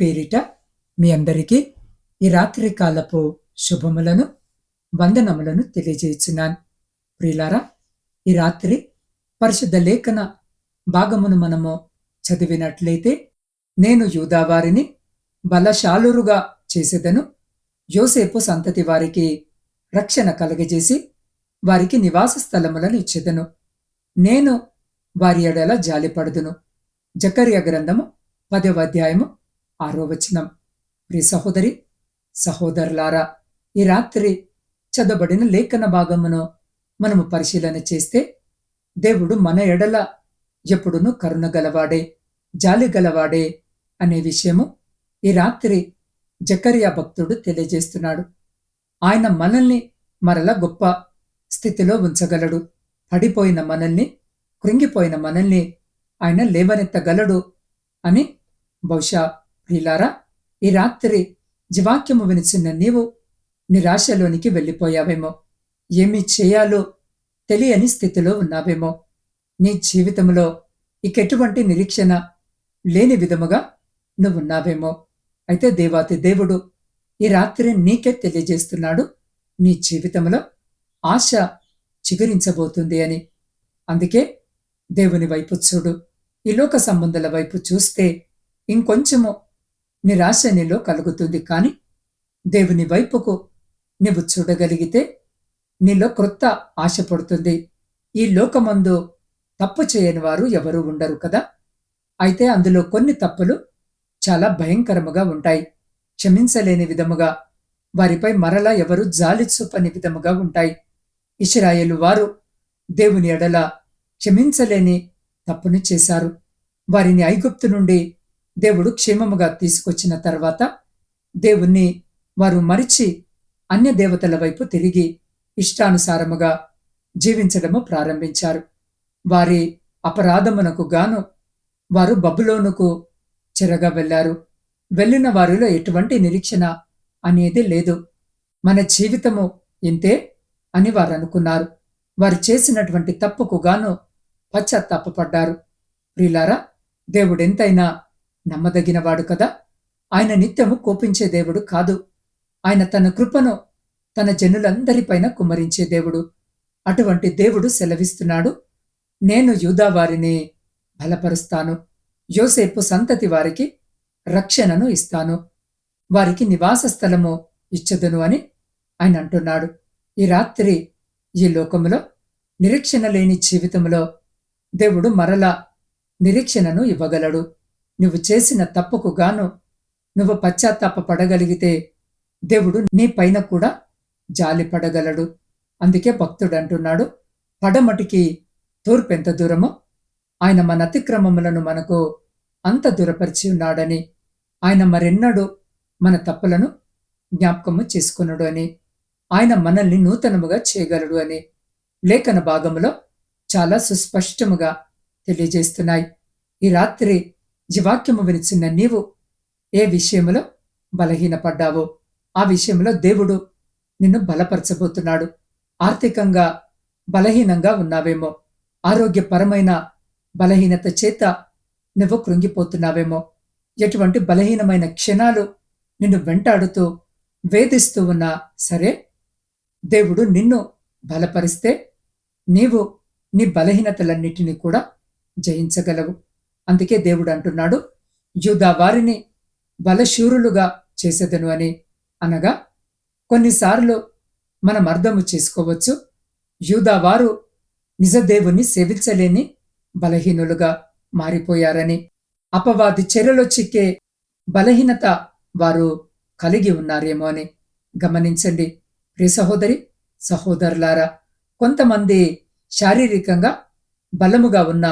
పేరిట మీ అందరికీ ఈ రాత్రి కాలపు శుభములను వందనములను తెలియజేస్తున్నాను ప్రియులారా ఈ రాత్రి పరిశుద్ధ లేఖన భాగమును మనము చదివినట్లయితే నేను యూదావారిని బలశాలురుగా చేసేదను. యోసేపు సంతతి వారికి రక్షణ కలగజేసి వారికి నివాస స్థలములను ఇచ్చేదను. నేను వారి ఎడల జాలిపడుదును. జకర్య గ్రంథము పదవ అధ్యాయము ఆరో వచనం. ప్రి సహోదరి సహోదరులారా ఈ రాత్రి చదబడిన లేఖన భాగమును మనము పరిశీలన చేస్తే దేవుడు మన ఎడల ఎప్పుడునూ కరుణ గలవాడే జాలి గలవాడే అనే విషయము ఈ రాత్రి జకరియా భక్తుడు తెలియజేస్తున్నాడు. ఆయన మనల్ని మరల గొప్ప స్థితిలో ఉంచగలడు. పడిపోయిన మనల్ని కృంగిపోయిన మనల్ని ఆయన లేవనెత్తగలడు అని బహుశా ప్రియులారా ఈ రాత్రి జీవాక్యము వినిచిన నీవు నిరాశలోనికి వెళ్ళిపోయావేమో. ఏమి చేయాలో తెలియని స్థితిలో ఉన్నావేమో. నీ జీవితంలో ఇకెటువంటి నిరీక్షణ లేని విధముగా నువ్వున్నావేమో. అయితే దేవాతి దేవుడు ఈ రాత్రి నీకే తెలియజేస్తున్నాడు. నీ జీవితంలో ఆశ చిగురించబోతుంది అని. అందుకే దేవుని వైపు చూడు. ఈ లోక సంబంధాల వైపు చూస్తే ఇంకొంచెము నిరాశ నీలో కలుగుతుంది కానీ దేవుని వైపుకు నువ్వు చూడగలిగితే నీలో క్రొత్త ఆశ పడుతుంది. ఈ లోకమందు తప్పు చేయని వారు ఎవరు ఉండరు కదా? అయితే అందులో కొన్ని తప్పులు చాలా భయంకరముగా ఉంటాయి. క్షమించలేని విధముగా వారిపై మరలా ఎవరు జాలి చూపని విధముగా ఉంటాయి. ఇస్రాయేలు వారు దేవుని ఎడల క్షమించలేని తప్పును చేశారు. వారిని ఐగుప్తు నుండి దేవుడు క్షేమముగా తీసుకొచ్చిన తర్వాత దేవుణ్ణి వారు మరిచి అన్య దేవతల వైపు తిరిగి ఇష్టానుసారముగా జీవించడము ప్రారంభించారు. వారి అపరాధమునకు గాను వారు బబులోనుకు చెరగా వెళ్ళారు వెళ్ళిన వారిలో ఎటువంటి నిరీక్షణ అనేది లేదు. మన జీవితము ఇంతే అని వారు అనుకున్నారు వారు చేసినటువంటి తప్పుకు గాను పశ్చాత్తాపడ్డారు ప్రిలారా దేవుడెంతైనా నమ్మదగినవాడు కదా. ఆయన నిత్యము కోపించే దేవుడు కాదు. ఆయన తన కృపను తన జనులందరిపైన కుమ్మరించే దేవుడు. అటువంటి దేవుడు సెలవిస్తున్నాడు. నేను యూదావారిని బలపరుస్తాను. యోసేపు సంతతి వారికి రక్షణను ఇస్తాను. వారికి నివాస స్థలము ఇచ్చదును అని ఆయన అంటున్నాడు. ఈ రాత్రి ఈ లోకములో నిరీక్షణ లేని జీవితంలో దేవుడు మరలా నిరీక్షణను ఇవ్వగలడు. నువ్వు చేసిన తప్పుకు గాను నువ్వు పశ్చాత్తాప పడగలిగితే దేవుడు నీ పైన కూడా జాలి పడగలడు. అందుకే భక్తుడు అంటున్నాడు పడమటికి తూర్పెంత దూరమో ఆయన మన అతిక్రమములను మనకు అంత దూరపరిచి ఉన్నాడని ఆయన మరెన్నడూ మన తప్పులను జ్ఞాపకము చేసుకున్నాడు అని ఆయన మనల్ని నూతనముగా చేయగలడు అని లేఖన భాగములో చాలా సుస్పష్టముగా తెలియజేస్తున్నాయి. ఈ రాత్రి జీవాక్యము వినిచిన నీవు ఏ విషయంలో బలహీనపడ్డావో ఆ విషయంలో దేవుడు నిన్ను బలపరచబోతున్నాడు. ఆర్థికంగా బలహీనంగా ఉన్నావేమో ఆరోగ్యపరమైన బలహీనత చేత నువ్వు కృంగిపోతున్నావేమో ఎటువంటి బలహీనమైన క్షణాలు నిన్ను వెంటాడుతూ వేధిస్తూ ఉన్నా సరే దేవుడు నిన్ను బలపరిస్తే నీవు నీ బలహీనతలన్నిటినీ కూడా జయించగలవు. అందుకే దేవుడు అంటున్నాడు యూదా వారిని బలశూరులుగా చేసేదను అని. అనగా కొన్నిసార్లు మనం అర్థము చేసుకోవచ్చు యూదా వారు నిజదేవుని సేవించలేని బలహీనులుగా మారిపోయారని. అపవాది చెరలో చిక్కే బలహీనత వారు కలిగి ఉన్నారేమో అని. గమనించండి ప్రియ సహోదరి సహోదరులారా కొంతమంది శారీరకంగా బలముగా ఉన్న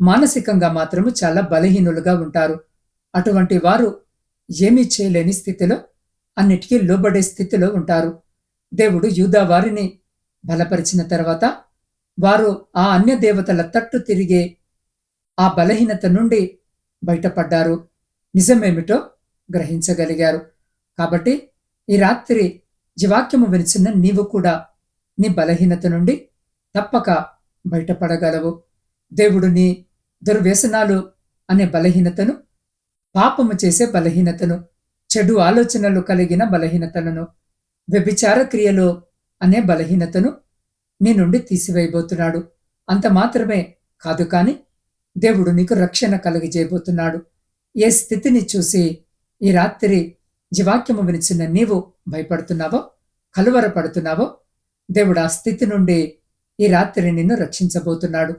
మానసికంగా మాత్రము చాలా బలహీనులుగా ఉంటారు. అటువంటి వారు ఏమీ చేయలేని స్థితిలో అన్నిటికీ లోబడే స్థితిలో ఉంటారు. దేవుడు యూదా వారిని బలపరిచిన తర్వాత వారు ఆ అన్య దేవతల తట్టు తిరిగే ఆ బలహీనత నుండి బయటపడ్డారు. నిజమేమిటో గ్రహించగలిగారు. కాబట్టి ఈ రాత్రి జీవాక్యము వినిచిన నీవు కూడా నీ బలహీనత నుండి తప్పక బయటపడగలవు. దేవుడు నీ దుర్వ్యసనాలు అనే బలహీనతను పాపము చేసే బలహీనతను చెడు ఆలోచనలు కలిగిన బలహీనతలను వ్యభిచార క్రియలు అనే బలహీనతను నీ నుండి తీసివేయబోతున్నాడు. అంత మాత్రమే కాదు కాని దేవుడు నీకు రక్షణ కలిగజేయబోతున్నాడు. ఏ స్థితిని చూసి ఈ రాత్రి జీవాక్యము వినిచిన నీవు భయపడుతున్నావో కలువరపడుతున్నావో దేవుడు ఆ స్థితి నుండి ఈ రాత్రి నిన్ను రక్షించబోతున్నాడు.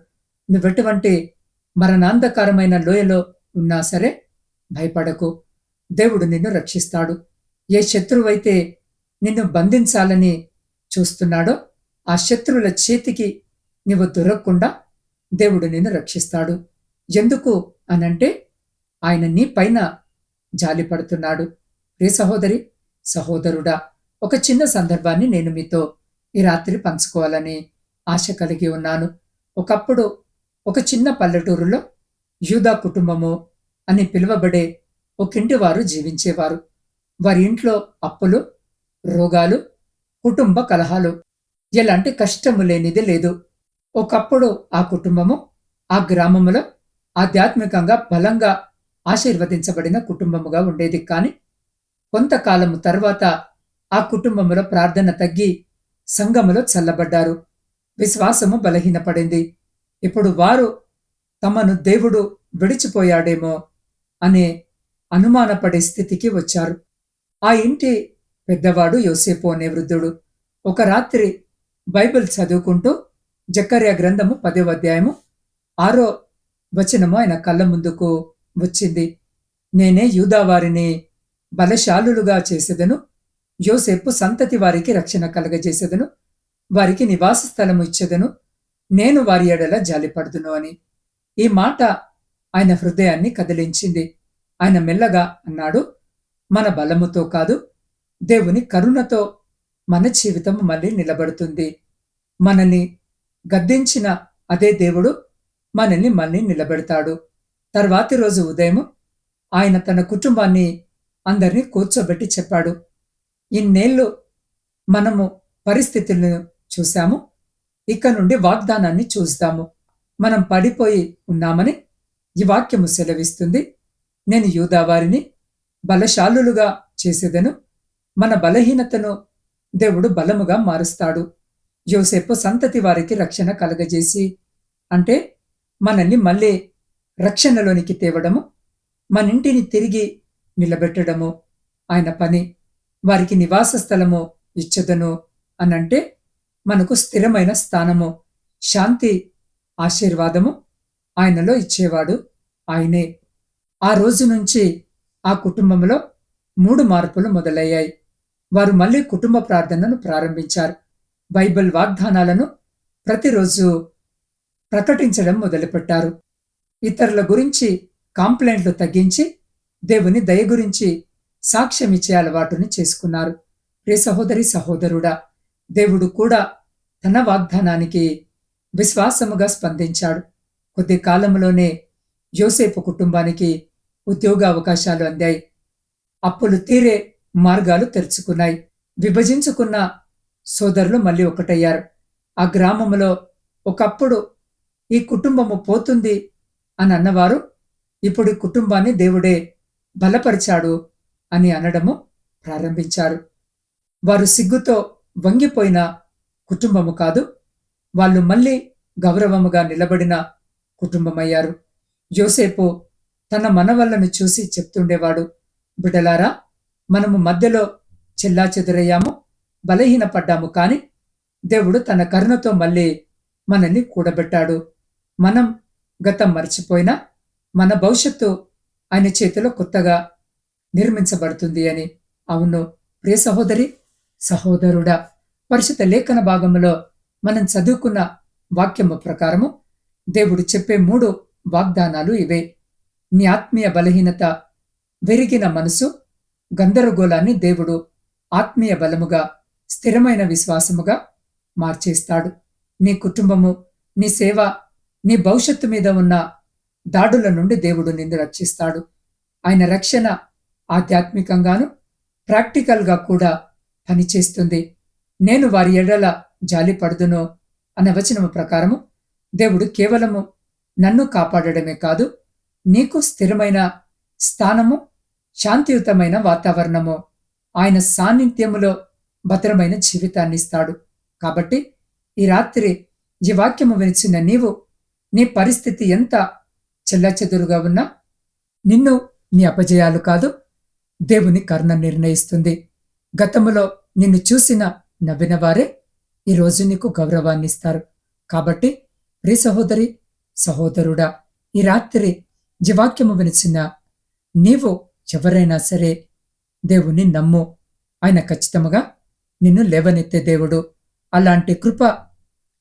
నువ్వెటువంటి మరణాంధకారమైన లోయలో ఉన్నా సరే భయపడకు. దేవుడు నిన్ను రక్షిస్తాడు. ఏ శత్రువైతే నిన్ను బంధించాలని చూస్తున్నాడో ఆ శత్రువుల చేతికి నీవు దొరకకుండా దేవుడు నిన్ను రక్షిస్తాడు. ఎందుకు అనంటే ఆయన నీ పైన జాలిపడుతున్నాడు రే సహోదరి సహోదరుడా ఒక చిన్న సందర్భాన్ని నేను మీతో ఈ రాత్రి పంచుకోవాలని ఆశ కలిగి ఉన్నాను. ఒకప్పుడు ఒక చిన్న పల్లెటూరులో యూదా కుటుంబము అని పిలువబడే ఒకింటి వారు జీవించేవారు. వారి ఇంట్లో అప్పులు రోగాలు కుటుంబ కలహాలు. ఎలాంటి కష్టము లేనిది లేదు. ఒకప్పుడు ఆ కుటుంబము ఆ గ్రామములో ఆధ్యాత్మికంగా బలంగా ఆశీర్వదించబడిన కుటుంబముగా ఉండేది. కాని కొంతకాలము తర్వాత ఆ కుటుంబములో ప్రార్థన తగ్గి సంఘములో చల్లబడ్డారు. విశ్వాసము బలహీనపడింది. ఇప్పుడు వారు తమను దేవుడు విడిచిపోయాడేమో అనే అనుమానపడే స్థితికి వచ్చారు. ఆ ఇంటి పెద్దవాడు యోసేపు అనే వృద్ధుడు. ఒక రాత్రి బైబిల్ చదువుకుంటూ జక్కర్య గ్రంథము పదవ అధ్యాయము ఆరో వచనము ఆయన కళ్ళ ముందుకు వచ్చింది. నేనే యూదావారిని బలశాలులుగా చేసేదను యోసేపు సంతతి వారికి రక్షణ కలగజేసేదను వారికి నివాస స్థలము ఇచ్చేదను నేను వారి ఎడల జాలిపడుతును అని. ఈ మాట ఆయన హృదయాన్ని కదిలించింది. ఆయన మెల్లగా అన్నాడు మన బలముతో కాదు దేవుని కరుణతో మన జీవితం మళ్ళీ నిలబడుతుంది. మనల్ని గద్దించిన అదే దేవుడు మనల్ని మళ్ళీ నిలబెడతాడు. తర్వాతి రోజు ఉదయం ఆయన తన కుటుంబాన్ని అందరినీ కూర్చోబెట్టి చెప్పాడు. ఇన్నేళ్ళు మనము పరిస్థితులను చూశాము. ఇక నుండి వాగ్దానాన్ని చూస్తాము. మనం పడిపోయి ఉన్నామని ఈ వాక్యము సెలవిస్తుంది. నేను యూదావారిని బలశాలులుగా చేసేదను. మన బలహీనతను దేవుడు బలముగా మారుస్తాడు. యోసేపు సంతతి వారికి రక్షణ కలగజేసి అంటే మనల్ని మళ్ళీ రక్షణలోనికి తేవడము మన ఇంటిని తిరిగి నిలబెట్టడము ఆయన పని వారికి నివాస స్థలము ఇచ్చదను అనంటే మనకు స్థిరమైన స్థానము. శాంతి ఆశీర్వాదము ఆయనలో ఇచ్చేవాడు ఆయనే. ఆ రోజు నుంచి ఆ కుటుంబంలో మూడు మార్పులు మొదలయ్యాయి. వారు మళ్ళీ కుటుంబ ప్రార్థనను ప్రారంభించారు. బైబిల్ వాగ్దానాలను ప్రతిరోజు ప్రకటించడం మొదలుపెట్టారు. ఇతరుల గురించి కాంప్లైంట్లు తగ్గించి దేవుని దయ గురించి సాక్ష్యం ఇచ్చే అలవాటుని చేసుకున్నారు. రే సహోదరి సహోదరుడా దేవుడు కూడా తన వాగ్దానానికి విశ్వాసముగా స్పందించాడు. కొద్ది కాలంలోనే యోసేపు కుటుంబానికి ఉద్యోగ అవకాశాలు అందాయి. అప్పులు తీరే మార్గాలు తెరుచుకున్నాయి. విభజించుకున్న సోదరులు మళ్ళీ ఒకటయ్యారు. ఆ గ్రామంలో ఒకప్పుడు ఈ కుటుంబము పోతుంది అని అన్నవారు ఇప్పుడు ఈ కుటుంబాన్ని దేవుడే బలపరిచాడు అని అనడము ప్రారంభించారు. వారు సిగ్గుతో వంగిపోయిన కుటుంబము కాదు వాళ్ళు మళ్ళీ గౌరవముగా నిలబడిన కుటుంబమయ్యారు. యోసేపు తన మనవళ్ళను చూసి చెప్తుండేవాడు బిడలారా మనము మధ్యలో చెల్లా చెదురయ్యాము బలహీనపడ్డాము కాని దేవుడు తన కరుణతో మళ్ళీ మనల్ని కూడబెట్టాడు. మనం గతం మర్చిపోయినా మన భవిష్యత్తు ఆయన చేతిలో కొత్తగా నిర్మించబడుతుంది అని. అవును ప్రియ సహోదరి సహోదరుడా పరిశుద్ధ లేఖన భాగంలో మనం చదువుకున్న వాక్యము ప్రకారము దేవుడు చెప్పే మూడు వాగ్దానాలు ఇవే. నీ ఆత్మీయ బలహీనత వెరిగిన మనసు గందరగోళాన్ని దేవుడు ఆత్మీయ బలముగా స్థిరమైన విశ్వాసముగా మార్చేస్తాడు. నీ కుటుంబము నీ సేవ నీ భవిష్యత్తు మీద ఉన్న దాడుల నుండి దేవుడు నిన్ను రక్షిస్తాడు. ఆయన రక్షణ ఆధ్యాత్మికంగాను ప్రాక్టికల్గా కూడా పనిచేస్తుంది. నేను వారి ఎడల జాలి పడుదును అన్న వచనము ప్రకారము దేవుడు కేవలము నన్ను కాపాడడమే కాదు నీకు స్థిరమైన స్థానము శాంతియుతమైన వాతావరణము ఆయన సాన్నిధ్యములో భద్రమైన జీవితాన్ని ఇస్తాడు. కాబట్టి ఈ రాత్రి ఈ వాక్యము వినిచిన నీవు నీ పరిస్థితి ఎంత చెల్లచెదురుగా ఉన్నా నిన్ను నీ అపజయాలు కాదు దేవుని కర్ణ నిర్ణయిస్తుంది. గతములో నిన్ను చూసిన నవ్విన వారే ఈరోజు నీకు గౌరవాన్ని ఇస్తారు కాబట్టి ప్రి సహోదరి సహోదరుడా ఈ రాత్రి జీవాక్యము వినిచిన నీవు ఎవరైనా సరే దేవుని నమ్ము. ఆయన ఖచ్చితంగా నిన్ను లేవనెత్తే దేవుడు. అలాంటి కృప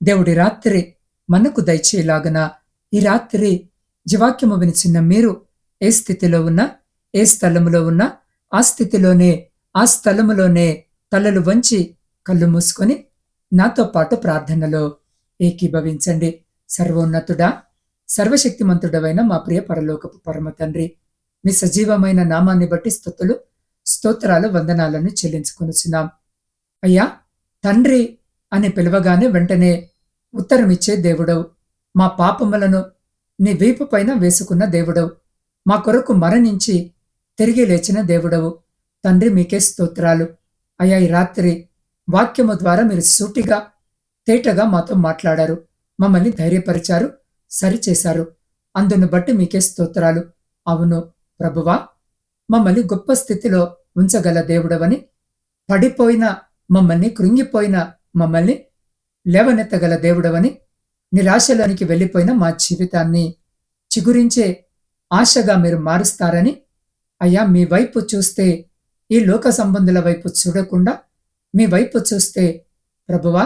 దేవుడి రాత్రి మనకు దయచేలాగన ఈ రాత్రి జీవాక్యము వినిచిన మీరు ఏ స్థితిలో ఉన్నా ఏ స్థలములో ఉన్నా ఆ స్థితిలోనే ఆ స్థలములోనే తలలు వంచి కళ్ళు మూసుకొని నాతో పాటు ప్రార్థనలో ఏకీభవించండి. సర్వోన్నతుడా సర్వశక్తిమంతుడవైన మా ప్రియ పరలోకపు పరమ తండ్రి మీ సజీవమైన నామాన్ని బట్టి స్థుతులు స్తోత్రాలు వందనాలను చెల్లించుకొనుచున్నాం. అయ్యా తండ్రి అని పిలవగానే వెంటనే ఉత్తరమిచ్చే దేవుడవు. మా పాపములను నీ వీపు పైన వేసుకున్న దేవుడవు. మా కొరకు మరణించి తిరిగి లేచిన దేవుడవు. తండ్రి మీకే స్తోత్రాలు. అయ్యా ఈ రాత్రి వాక్యము ద్వారా మీరు సూటిగా తేటగా మాతో మాట్లాడారు. మమ్మల్ని ధైర్యపరిచారు సరిచేశారు. అందును బట్టి మీకే స్తోత్రాలు. అవును ప్రభువా మమ్మల్ని గొప్ప స్థితిలో ఉంచగల దేవుడవని పడిపోయిన మమ్మల్ని కృంగిపోయిన మమ్మల్ని లేవనెత్తగల దేవుడవని నిరాశలోనికి వెళ్ళిపోయిన మా జీవితాన్ని చిగురించే ఆశగా మీరు మారుస్తారని అయ్యా మీ వైపు చూస్తే ఈ లోక సంబంధుల వైపు చూడకుండా మీ వైపు చూస్తే ప్రభువా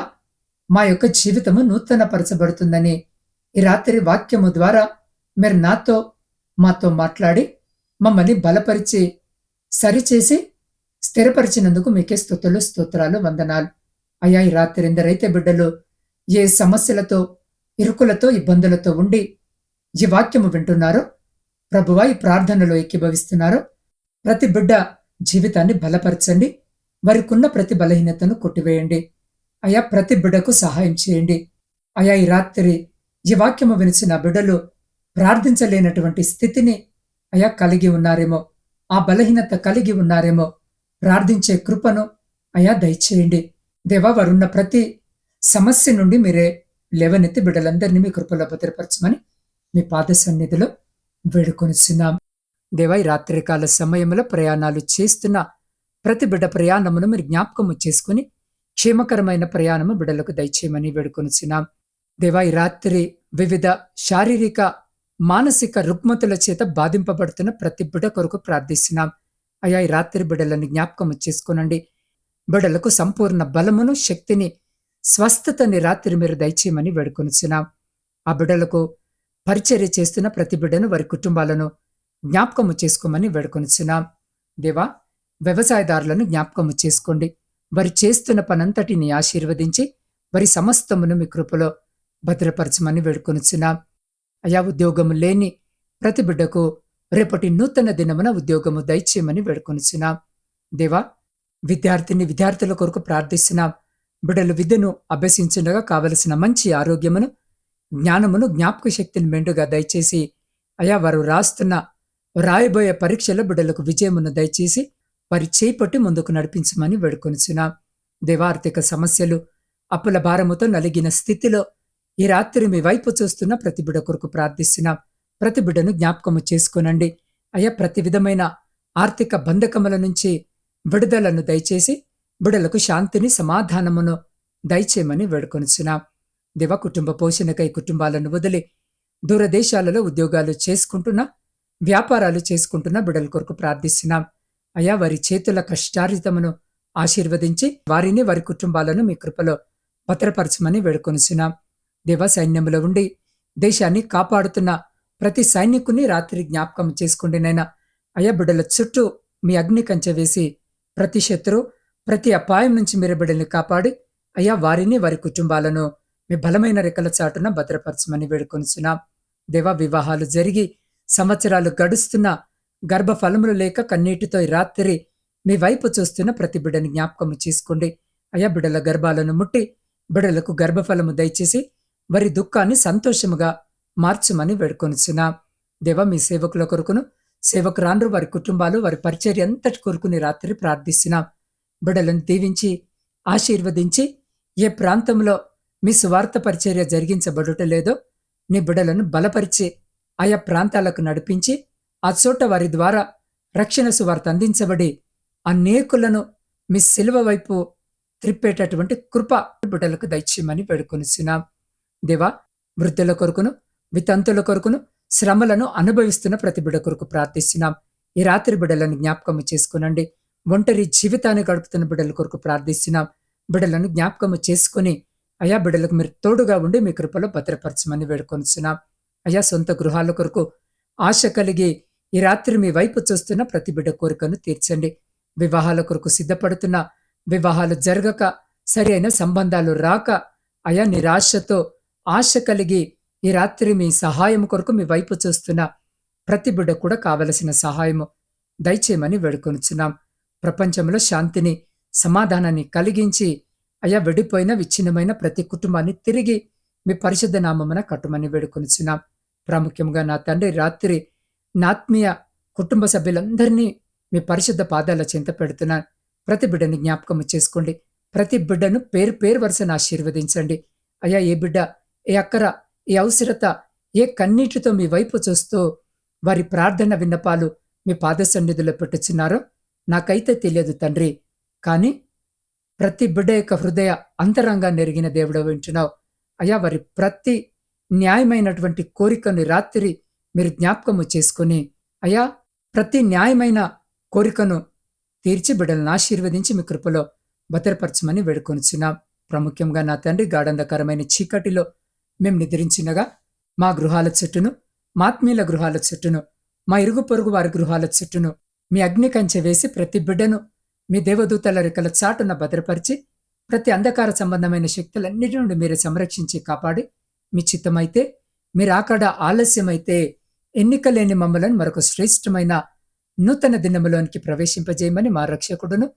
మా యొక్క జీవితము నూతనపరచబడుతుందని ఈ రాత్రి వాక్యము ద్వారా మీరు నాతో మాతో మాట్లాడి మమ్మల్ని బలపరిచి సరిచేసి స్థిరపరిచినందుకు మీకే స్థుతులు స్తోత్రాలు వందనాలు. అయ్యా ఈ రాత్రి ఎందరైతే బిడ్డలు ఏ సమస్యలతో ఇరుకులతో ఇబ్బందులతో ఉండి ఈ వాక్యము వింటున్నారో ప్రభువా ఈ ప్రార్థనలో ఎక్కిభవిస్తున్నారో ప్రతి బిడ్డ జీవితాన్ని బలపరచండి. వారికున్న ప్రతి బలహీనతను కొట్టివేయండి. అయా ప్రతి బిడ్డకు సహాయం చేయండి. అయా ఈ రాత్రి ఈ వాక్యము వినిచిన బిడ్డలు ప్రార్థించలేనటువంటి స్థితిని అయా కలిగి ఉన్నారేమో ఆ బలహీనత కలిగి ఉన్నారేమో ప్రార్థించే కృపను అయా దయచేయండి. దేవా వారున్న ప్రతి సమస్య నుండి మీరే లేవనెత్తి బిడ్డలందరినీ మీ కృపలో భద్రపరచమని మీ పాద సన్నిధిలో వేడుకొనిస్తున్నాం దేవా రాత్రికాల సమయంలో ప్రయాణాలు చేస్తున్న ప్రతి బిడ్డ ప్రయాణమును మీరు జ్ఞాపకము చేసుకుని క్షేమకరమైన ప్రయాణము బిడ్డలకు దయచేయమని వేడుకొనిచున్నాం. దేవా ఈ రాత్రి వివిధ శారీరక మానసిక రుగ్మతుల చేత బాధింపబడుతున్న ప్రతి బిడ్డ కొరకు ప్రార్థిస్తున్నాం. అయా ఈ రాత్రి బిడ్డలను జ్ఞాపకము చేసుకునండి. బిడ్డలకు సంపూర్ణ బలమును శక్తిని స్వస్థతని రాత్రి మీరు దయచేయమని వేడుకొనిచున్నాం. ఆ బిడ్డలకు పరిచర్య చేస్తున్న ప్రతి బిడ్డను వారి కుటుంబాలను జ్ఞాపకము చేసుకోమని వేడుకొనిచున్నాం. దేవా వ్యవసాయదారులను జ్ఞాపకము చేసుకోండి. వారి చేస్తున్న పనంతటిని ఆశీర్వదించి వారి సమస్తమును మీ కృపలో భద్రపరచమని వేడుకొనిచున్నాం. అయా ఉద్యోగము లేని ప్రతి బిడ్డకు రేపటి నూతన దినమున ఉద్యోగము దయచేయమని వేడుకొనిచున్నాం. దేవా విద్యార్థిని విద్యార్థుల కొరకు ప్రార్థిస్తున్నాం. బిడ్డలు విద్యను అభ్యసించుండగా కావలసిన మంచి ఆరోగ్యమును జ్ఞానమును జ్ఞాపక శక్తిని మెండుగా దయచేసి అయా వారు రాస్తున్న రాయబోయే పరీక్షల బిడ్డలకు విజయమును దయచేసి వారి చేపట్టి ముందుకు నడిపించమని వేడుకొనిచున్నాం. దేవార్థిక సమస్యలు అప్పుల భారముతో నలిగిన స్థితిలో ఈ రాత్రి మీ వైపు చూస్తున్న ప్రతి బిడ్డ కొరకు ప్రార్థిస్తున్నాం. ప్రతి బిడ్డను జ్ఞాపకము చేసుకునండి. అయ్యా ప్రతి విధమైన ఆర్థిక బంధకముల నుంచి విడుదలను దయచేసి బిడలకు శాంతిని సమాధానమును దయచేయమని వేడుకొనిచున్నాం. దివ కుటుంబ పోషణకై కుటుంబాలను వదిలి దూరదేశాలలో ఉద్యోగాలు చేసుకుంటున్న. వ్యాపారాలు చేసుకుంటున్న బిడల కొరకు ప్రార్థిస్తున్నాం. అయా వారి చేతుల కష్టార్జితమును ఆశీర్వదించి వారిని వారి కుటుంబాలను మీ కృపలో భద్రపరచమని వేడుకొనిచున్నాం. దేవ సైన్యములో ఉండి దేశాన్ని కాపాడుతున్న ప్రతి సైనికుని రాత్రి జ్ఞాపకం చేసుకోండి నైనా. అయ్యా బిడ్డల చుట్టూ మీ అగ్ని కంచె వేసి ప్రతి శత్రు ప్రతి అపాయం నుంచి మీరు బిడ్డల్ని కాపాడి అయ్యా వారిని వారి కుటుంబాలను మీ బలమైన రెక్కల చాటున భద్రపరచమని వేడుకొనిచున్నాం. దేవా వివాహాలు జరిగి సంవత్సరాలు గడుస్తున్న గర్భఫలములు లేక కన్నీటితో ఈ రాత్రి మీ వైపు చూస్తున్న ప్రతి బిడ్డని జ్ఞాపకము చేసుకోండి. అయ్యా బిడల గర్భాలను ముట్టి బిడలకు గర్భఫలము దయచేసి వారి దుఃఖాన్ని సంతోషముగా మార్చమని వేడుకొనిచున్నాం. దేవ మీ సేవకుల కొరకును సేవకురాండ్రు వారి కుటుంబాలు వారి పరిచర్య అంతటి కొరుకుని రాత్రి ప్రార్థిస్తున్నాం. బిడలను దీవించి ఆశీర్వదించి ఏ ప్రాంతంలో మీ సువార్త పరిచర్య జరిగించబడుట లేదో నీ బిడలను బలపరిచి ఆయా ప్రాంతాలకు నడిపించి ఆ చోట వారి ద్వారా రక్షణ సువార్త అందించబడి అనేకులను మీ శిలువ వైపు త్రిప్పేటటువంటి కృప బిడ్డలకు దయచేయమని వేడుకొనిస్తున్నాం దేవా వృద్ధుల కొరకును వితంతుల కొరకును శ్రమలను అనుభవిస్తున్న ప్రతి బిడ్డ కొరకు ప్రార్థిస్తున్నాం. ఈ రాత్రి బిడ్డలను జ్ఞాపకము చేసుకునండి. ఒంటరి జీవితాన్ని గడుపుతున్న బిడ్డల కొరకు ప్రార్థిస్తున్నాం. బిడ్డలను జ్ఞాపకము చేసుకుని అయా బిడ్డలకు మీరు తోడుగా ఉండి మీ కృపలో భద్రపరచమని వేడుకొనిస్తున్నాం అయా సొంత గృహాల కొరకు ఆశ కలిగి ఈ రాత్రి మీ వైపు చూస్తున్న ప్రతి బిడ్డ కోరికను తీర్చండి. వివాహాల కొరకు సిద్ధపడుతున్న వివాహాలు జరగక సరైన సంబంధాలు రాక అయా నిరాశతో ఆశ కలిగి ఈ రాత్రి మీ సహాయం కొరకు మీ వైపు చూస్తున్న ప్రతి బిడ్డ కూడా కావలసిన సహాయము దయచేయమని వేడుకొనుచున్నాం. ప్రపంచంలో శాంతిని సమాధానాన్ని కలిగించి అయా వెడిపోయిన విచ్ఛిన్నమైన ప్రతి కుటుంబాన్ని తిరిగి మీ పరిశుద్ధ నామమున కట్టుమని వేడుకొనుచున్నాం. ప్రాముఖ్యంగా నా తండ్రి రాత్రి నాత్మీయ కుటుంబ సభ్యులందరినీ మీ పరిశుద్ధ పాదాల చింత పెడుతున్నాను ప్రతి బిడ్డను జ్ఞాపకం చేసుకోండి. ప్రతి బిడ్డను పేరు పేరు వరుసను ఆశీర్వదించండి. అయ్యా ఏ బిడ్డ ఏ అక్కర ఏ అవసరత ఏ కన్నీటితో మీ వైపు చూస్తూ వారి ప్రార్థన విన్నపాలు మీ పాద సన్నిధిలో పెట్టుచున్నారో నాకైతే తెలియదు తండ్రి. కానీ ప్రతి బిడ్డ యొక్క హృదయ అంతరంగా నెరిగిన దేవుడు వింటున్నావు. అయ్యా వారి ప్రతి న్యాయమైనటువంటి కోరికను రాత్రి మీరు జ్ఞాపకము చేసుకుని అయ్యా ప్రతి న్యాయమైన కోరికను తీర్చి బిడ్డలను ఆశీర్వదించి మీ కృపలో భద్రపరచమని వేడుకొనిచున్నాం. ప్రాముఖ్యంగా నా తండ్రి గాఢంధకరమైన చీకటిలో మేము నిద్రించినగా మా గృహాల చెట్టును మాత్మీల గృహాల చెట్టును మా ఇరుగు పొరుగు వారి గృహాల చెట్టును మీ అగ్ని కంచె వేసి ప్రతి బిడ్డను మీ దేవదూతల రెక్కల చాటున భద్రపరిచి ప్రతి అంధకార సంబంధమైన శక్తులన్నిటి నుండి మీరు సంరక్షించి కాపాడి మీ చిత్తమైతే మీరాకడ ఆకడ ఆలస్యమైతే ఎన్నికలేని మమ్మలను మరొక శ్రేష్టమైన నూతన దినములోనికి ప్రవేశింపజేయమని మా రక్షకుడును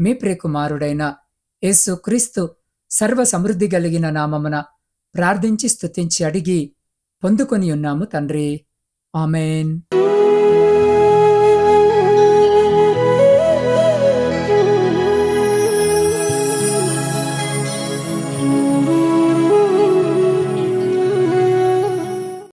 మీ ప్రియకుమారుడైన యేసు క్రీస్తు సర్వ సమృద్ధి కలిగిన నామమున ప్రార్థించి స్తుతించి అడిగి పొందుకొని ఉన్నాము తండ్రి. ఆమెన్.